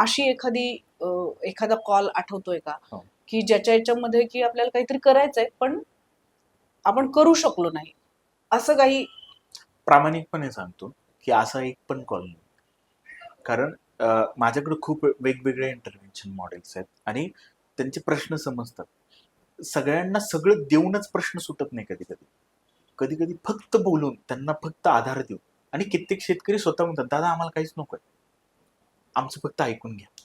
अशी एखादी एखादा कॉल आठवतोय का? हो. की ज्याच्या याच्यामध्ये की आपल्याला काहीतरी करायचंय पण आपण करू शकलो नाही. असं काही प्रामाणिकपणे सांगतो की असा एक पण कॉल नाही. कारण माझ्याकडे खूप वेगवेगळे इंटरव्हेन्शन मॉडेल्स आहेत आणि त्यांचे प्रश्न समजतात. सगळ्यांना सगळं देऊनच प्रश्न सुटत नाही कधी कधी. कधी कधी फक्त बोलून त्यांना फक्त आधार देऊ आणि कित्येक शेतकरी स्वतः म्हणतात दादा आम्हाला काहीच नको आहे. आमचं फक्त ऐकून घ्या.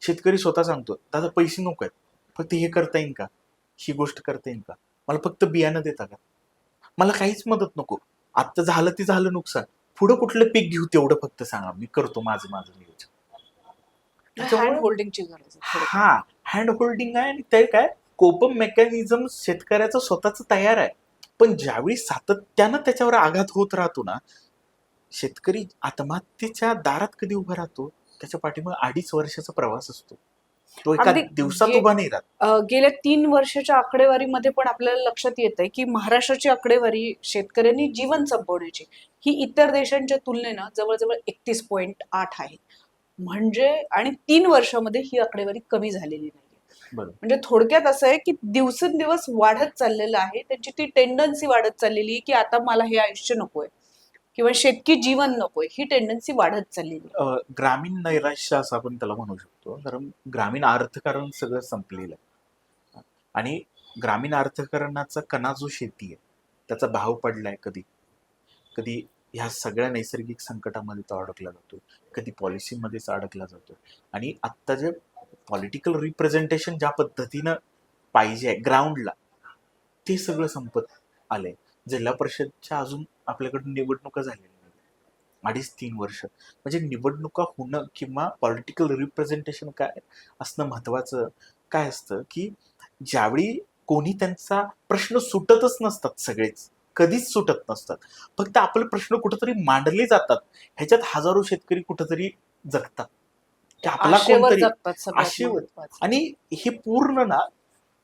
शेतकरी स्वतः सांगतो दादा पैसे नको आहेत. फक्त हे करता येईल का? ही गोष्ट करता येईल का? मला फक्त बियाणं देता का? मला काहीच मदत नको. आता झालं ते झालं नुकसान. पुढं कुठलं पीक घेऊ तेवढं फक्त सांगा. मी करतो माझं माझं नियोजन. होल्डिंगची गरज. हा हँड होल्डिंग आहे आणि ते काय? कोपम मेकॅनिझम शेतकऱ्याचं स्वतःच तयार आहे. पण ज्यावेळी सातत्यानं त्याच्यावर आघात होत राहतो ना शेतकरी आत्महत्येच्या दारात कधी उभा राहतो? त्याच्या पाठीमागे अडीच वर्षाचा प्रवास असतो. तो एका अगदी दिवसात गे- उभा नाही राहत. अं, गेल्या तीन वर्षाच्या आकडेवारीमध्ये पण आपल्याला लक्षात येत आहे की महाराष्ट्राची आकडेवारी शेतकऱ्यांनी जीवन संपवण्याची ही इतर देशांच्या तुलनेनं जवळजवळ एकतीस पॉईंट आठ आहे. म्हणजे आणि तीन वर्षामध्ये ही आकडेवारी कमी झालेली नाही बरोबर. म्हणजे थोडक्यात असं आहे की दिवसेंदिवस वाढत चाललेलं आहे त्यांची ती टेंडन्सी वाढत चाललेली आहे की आता मला हे आयुष्य नकोय. किंवा शेतकी जीवन नकोय ही टेंडन्सी वाढत चाललेली अ, ग्रामीण नैराश्य असं आपण त्याला म्हणू शकतो. कारण ग्रामीण अर्थकारण सगळं संपलेलं आहे. आणि ग्रामीण अर्थकारणाचा कणा जो शेती आहे त्याचा भाव पडलाय कधी? कधी ह्या सगळ्या नैसर्गिक संकटामध्ये तो अडकला जातो कधी पॉलिसीमध्येच अडकला जातो आणि आत्ता जे पॉलिटिकल रिप्रेझेंटेशन ज्या पद्धतीनं पाहिजे आहे ग्राउंडला ते सगळं संपत आलंय. जिल्हा परिषदच्या अजून आपल्याकडे निवडणुका झालेल्या नाही अडीच तीन वर्ष. म्हणजे निवडणुका होणं किंवा पॉलिटिकल रिप्रेझेंटेशन काय असणं महत्वाचं? काय असतं? की ज्यावेळी कोणी त्यांचा प्रश्न सुटतच नसतात सगळेच. कधीच सुटत नसतात. फक्त आपले प्रश्न कुठेतरी मांडले जातात. ह्याच्यात हजारो शेतकरी कुठेतरी जगतात. की आपला कोणतरी आशेवर. महत्त्वाचं. आणि हे पूर्ण ना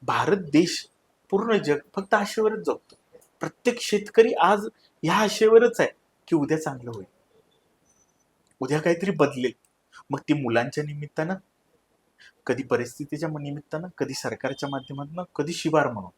भारत देश पूर्ण जग फक्त आशेवरच जगतो. प्रत्येक शेतकरी आज ह्या आशेवरच आहे की उद्या चांगलं होईल. उद्या काहीतरी बदलेल. मग ती मुलांच्या निमित्तानं कधी परिस्थितीच्या निमित्तानं कधी सरकारच्या माध्यमातून कधी शिवार म्हणून.